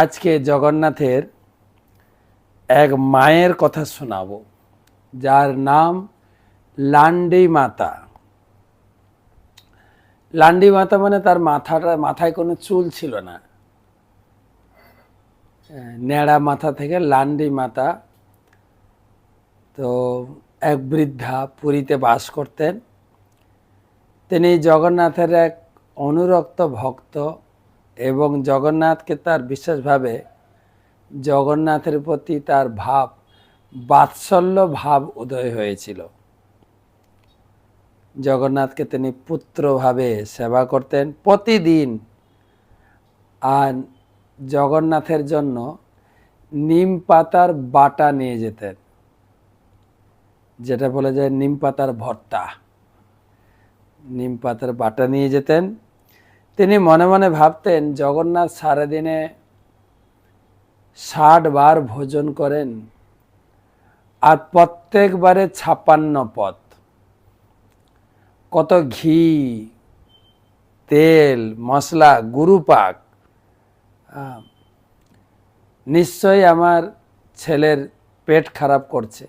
আজকে জগন্নাথের এক মায়ের কথা শোনাবো, যার নাম লান্ডি মাতা। লান্ডি মাতা মানে তার মাথাটা, মাথায় কোনো চুল ছিল না। ন্যাড়া মাথা থেকে লান্ডি মাতা, তো এক বৃদ্ধা পুরীতে বাস করতেন। তিনি জগন্নাথের এক অনুরক্ত ভক্ত এবং জগন্নাথকে তার বিশেষভাবে জগন্নাথের প্রতি তার ভাব, বাৎসল্য ভাব উদয় হয়েছিল। জগন্নাথকে তিনি পুত্রভাবে সেবা করতেন প্রতিদিন। আর জগন্নাথের জন্য নিম পাতার বাটা নিয়ে যেতেন, যেটা বলে যায় নিম পাতার ভর্তা। নিম পাতার বাটা নিয়ে যেতেন। তিনি মনে মনে ভাবতেন, জগন্নাথ সারাদিনে ষাট বার ভোজন করেন আর প্রত্যেকবারে ছাপান্ন পথ কত ঘি, তেল, মশলা, গুরুপাক। নিশ্চয়ই আমার ছেলের পেট খারাপ করছে।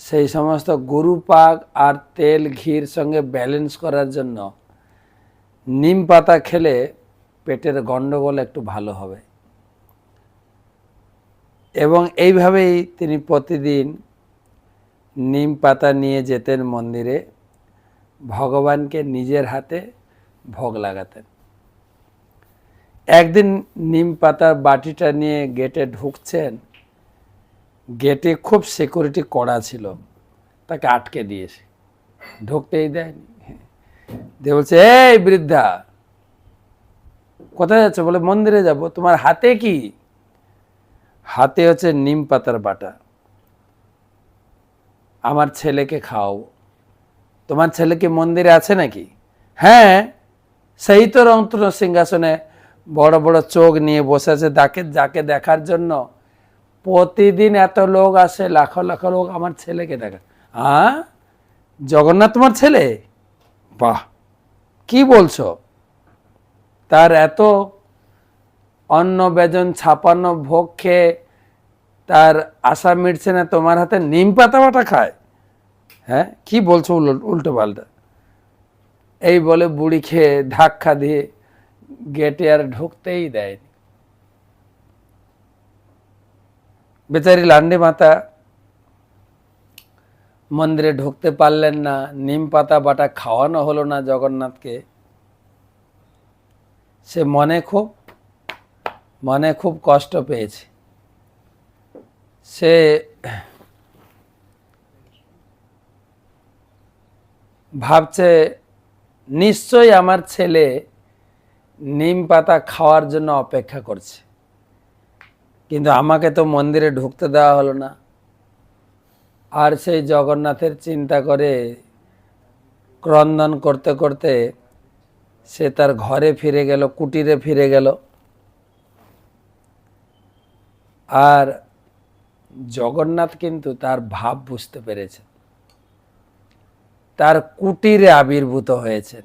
সেই সমস্ত গরু পাক আর তেল, ঘির সঙ্গে ব্যালেন্স করার জন্য নিম পাতা খেলে পেটের গণ্ডগোল একটু ভালো হবে। এবং এইভাবেই তিনি প্রতিদিন নিম পাতা নিয়ে যেতেন মন্দিরে, ভগবানকে নিজের হাতে ভোগ লাগাতেন। একদিন নিম পাতার বাটিটা নিয়ে গেটে ঢুকছেন, গেটে খুব সিকিউরিটি কড়া ছিল, তাকে আটকে দিয়েছে। ঢুকতেই দেয়নি। দিয়ে বলছে, এই বৃদ্ধা, কোথায় যাচ্ছে? বলে, মন্দিরে যাব। তোমার হাতে কি? হাতে হচ্ছে নিম পাতার বাটা। আমার ছেলেকে খাওয়াবো তোমার ছেলে কি মন্দিরে আছে নাকি? হ্যাঁ সেই তো রন্ত্র সিংহাসনে বড় বড় চোখ নিয়ে বসে আছে তাকে, যাকে দেখার জন্য। প্রতিদিন এত লোক আসে, লাখো লাখো লোক আমার ছেলেকে দেখা। হ্যাঁ জগন্নাথ তোমার ছেলে? বাহ কি বলছো? তার এত অন্ন ব্যজন ছাপানো ভোগ খেয়ে তার আশা মিটছে না, তোমার হাতে নিম পাতা বাটা খায়? হ্যাঁ কি বলছো উল- উল্টো পাল্টা? এই বলে বুড়ি খেয়ে ধাক্কা দিয়ে গেটে আর ঢুকতেই দেয়নি। বেচারি লান্ডি মাতা মন্দিরে ঢুকতে পারলেন না, নিম পাতা বাটা খাওয়ানো হলো না জগন্নাথকে। সে মনে খুব মনে খুব কষ্ট পেয়েছে। সে ভাবছে, নিশ্চয়ই আমার ছেলে নিম পাতা খাওয়ার জন্য অপেক্ষা করছে। কিন্তু আমাকে তো মন্দিরে ঢুকতে দেওয়া হলো না। আর সেই জগন্নাথের চিন্তা করে ক্রন্দন করতে করতে সে তার ঘরে ফিরে গেল, কুটিরে ফিরে গেল। আর জগন্নাথ কিন্তু তার ভাব বুঝতে পেরেছে তার কুটিরে আবির্ভূত হয়েছেন।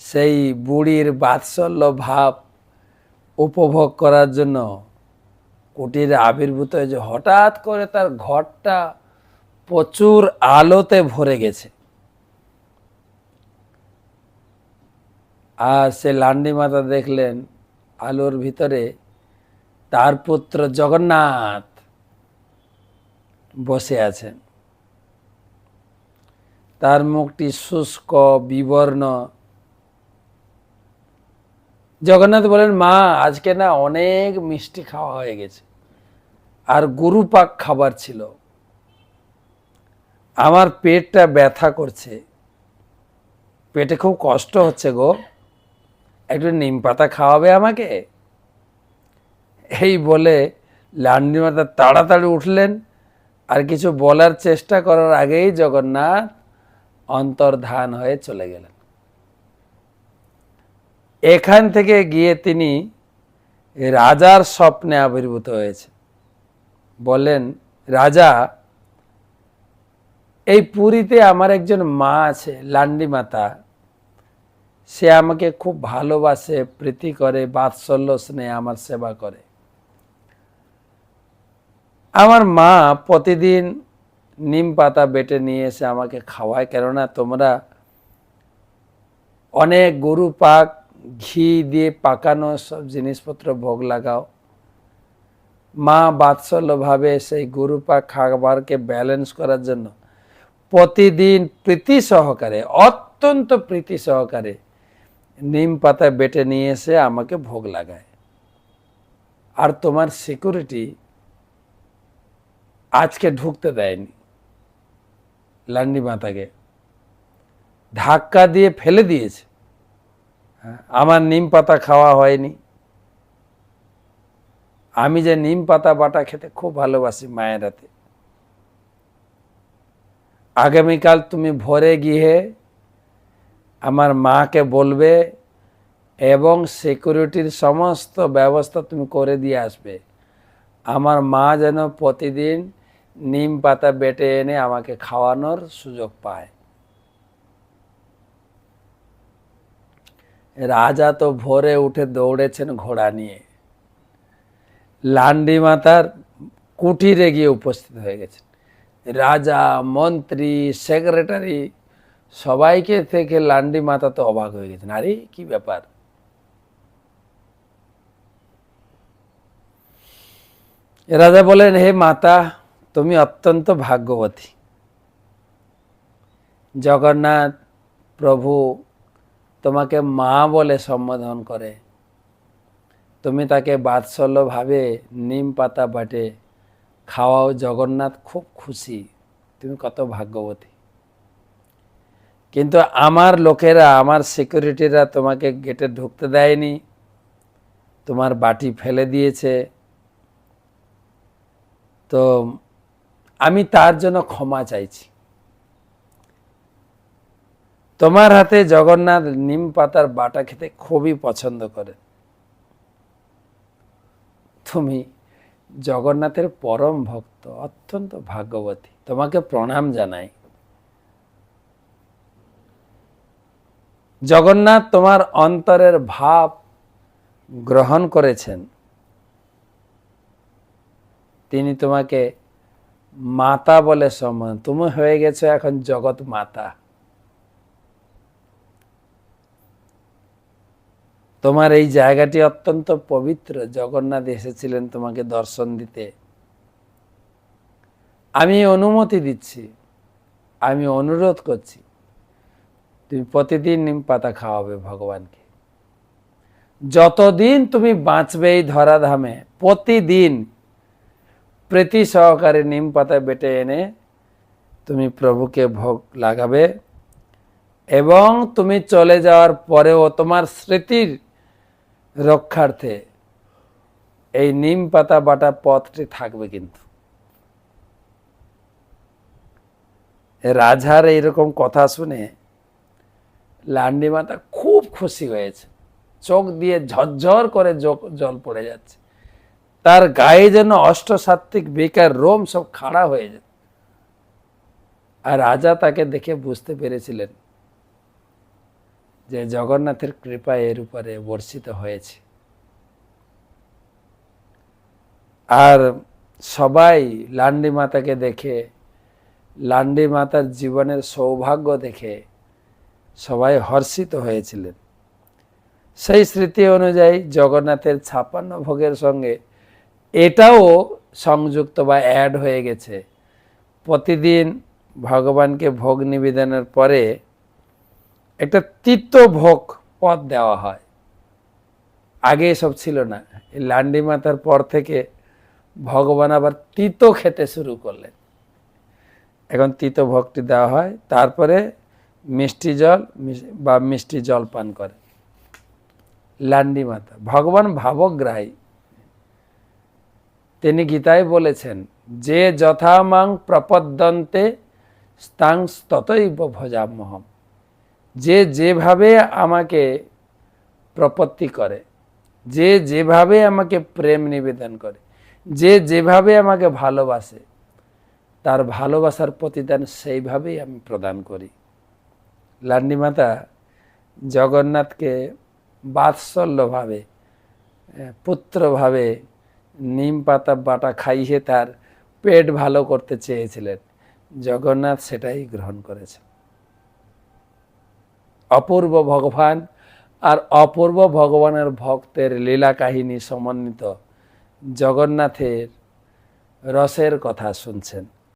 সেই বুড়ির বাৎসল্য ভাব উপভোগ করার জন্য কুটিরে আবির্ভূত হয়েছে হঠাৎ করে তার ঘরটা প্রচুর আলোতে ভরে গেছে। আর সে লান্ডি মাতা দেখলেন আলোর ভিতরে তার পুত্র জগন্নাথ বসে আছেন। তার মুখটি শুষ্ক, বিবর্ণ জগন্নাথ বলেন, মা, আজকে না অনেক মিষ্টি খাওয়া হয়ে গেছে। আর গরু পাক খাবার ছিল। আমার পেটটা ব্যথা করছে। পেটে খুব কষ্ট হচ্ছে গো। একটু নিম পাতা খাওয়াবে আমাকে? এই বলে লান্ডি মাতা তাড়াতাড়ি উঠলেন। আর কিছু বলার চেষ্টা করার আগেই জগন্নাথ অন্তর্ধান হয়ে চলে গেলেন। এখান থেকে গিয়ে তিনি রাজার স্বপ্নে আবির্ভূত হয়েছে। বলেন, রাজা, এই পুরীতে আমার একজন মা আছে, লান্ডি মাতা। সে আমাকে খুব ভালোবাসে, প্রীতি করে, বাৎসল্য স্নেহে আমার সেবা করে। আমার মা প্রতিদিন নিম পাতা বেটে নিয়ে এসে আমাকে খাওয়ায়। কেননা তোমরা অনেক গরু পাক ঘি দিয়ে পাকানো সব জিনিসপত্র ভোগ লাগাও। মা বাৎসল্যভাবে সেই গরু পাক খাবারকে ব্যালেন্স করার জন্য প্রতিদিন প্রীতি সহকারে, অত্যন্ত প্রীতি সহকারে নিম পাতা বেটে নিয়ে এসে আমাকে ভোগ লাগায়। আর তোমার সিকিউরিটি আজকে ঢুকতে দেয়নি লান্ডি মাতাকে। ধাক্কা দিয়ে ফেলে দিয়েছে। আমার নিম পাতা খাওয়া হয়নি। আমি যে নিম পাতা বাটা খেতে খুব ভালোবাসি মায়ের হাতে। আগামীকাল তুমি ভোরে গিয়ে আমার মাকে বলবে এবং সিকিউরিটির সমস্ত ব্যবস্থা তুমি করে দিয়ে আসবে। আমার মা যেন প্রতিদিন নিম পাতা বেটে এনে আমাকে খাওয়ানোর সুযোগ পায়। রাজা তো ভোরে উঠে দৌড়েছেন ঘোড়া নিয়ে। লান্ডি মাতার কুটিরে গিয়ে উপস্থিত হয়ে গেছেন। রাজা, মন্ত্রী, সেক্রেটারি, সবাইকে থেকে লান্ডি মাতা তো অবাক হয়ে গেছেন। আরে, কি ব্যাপার? রাজা বলেন, হে মাতা, তুমি অত্যন্ত ভাগ্যবতী। জগন্নাথ, প্রভু তোমাকে মা বলে সম্বোধন করে। তুমি তাকে বাৎসল্যভাবে নিম পাতা বাটে, খাওয়াও জগন্নাথ খুব খুশি। তুমি কত ভাগ্যবতী। কিন্তু আমার লোকেরা, আমার সিকিউরিটিরা তোমাকে গেটে ঢুকতে দেয়নি। তোমার বাটি ফেলে দিয়েছে। তো আমি তার জন্য ক্ষমা চাইছি। তোমার হাতে জগন্নাথ নিম পাতার বাটা খেতে খুবই পছন্দ করে। তুমি জগন্নাথের পরম ভক্ত, অত্যন্ত ভাগ্যবতী। তোমাকে প্রণাম জানাই। জগন্নাথ তোমার অন্তরের ভাব গ্রহণ করেছেন। তিনি তোমাকে মাতা বলে সম্মান তুমি হয়ে গেছো এখন জগৎ মাতা। তোমার এই জায়গাটি অত্যন্ত পবিত্র। জগন্নাথ এসেছিলেন তোমাকে দর্শন দিতে। আমি অনুমতি দিচ্ছি। আমি অনুরোধ করছি। তুমি প্রতিদিন নিম পাতা খাওয়াবে ভগবানকে। যতদিন তুমি বাঁচবে এই ধরাধামে, প্রতিদিন প্রীতি সহকারে নিম পাতা বেটে এনে তুমি প্রভুকে ভোগ লাগাবে এবং তুমি চলে যাওয়ার পরেও তোমার স্মৃতির রক্ষার্থে এই নিম পাতা বাটা পথটি থাকবে কিন্তু। রাজার এইরকম কথা শুনে লান্ডি মাতা খুব খুশি হয়েছে। চোখ দিয়ে ঝরঝর করে জল পড়ে যাচ্ছে। তার গায়ে যেন অষ্টসাত্ত্বিক বেকার রোম সব খাড়া হয়ে যায়। আর রাজা তাকে দেখে বুঝতে পেরেছিলেন যে জগন্নাথের কৃপা এর উপরে বর্ষিত হয়েছে। আর সবাই লান্ডি মাতাকে দেখে, লান্ডি মাতার জীবনের সৌভাগ্য দেখে সবাই হর্ষিত হয়েছিলেন। সেই স্মৃতি অনুযায়ী জগন্নাথের ছাপান্ন ভোগের সঙ্গে এটাও সংযুক্ত বা অ্যাড হয়ে গেছে। প্রতিদিন ভগবানকে ভোগ নিবেদনের পরে একটা তিক্ত ভোগ পদ দেওয়া হয়। আগে এসব ছিল না। এই লান্ডি মাতার পর থেকে ভগবান আবার তিতো খেতে শুরু করলেন। এখন তিতো ভোগটি দেওয়া হয়, তারপরে মিষ্টি জল বা মিষ্টি জল পান করে লান্ডি মাতা, ভগবান ভাবগ্রাহী। তিনি গীতায় বলেছেন, যে যথামাং প্রপদ্যন্তে স্তাংস ততই ভজামহম যে যেভাবে আমাকে প্রপত্তি করে, যে যেভাবে আমাকে প্রেম নিবেদন করে, যে যেভাবে আমাকে ভালোবাসে, তার ভালোবাসার প্রতিদান সেইভাবেই আমি প্রদান করি। লান্ডি মাতা জগন্নাথকে বাৎসল্যভাবে পুত্রভাবে নিম পাতা বাটা খাইয়ে তার পেট ভালো করতে চেয়েছিলেন। জগন্নাথ সেটাই গ্রহণ করেছে অপূর্ব ভগবান আর অপূর্ব ভগবানের ভক্তের লীলা কাহিনী সমন্বিত জগন্নাথের রসের কথা শুনছেন।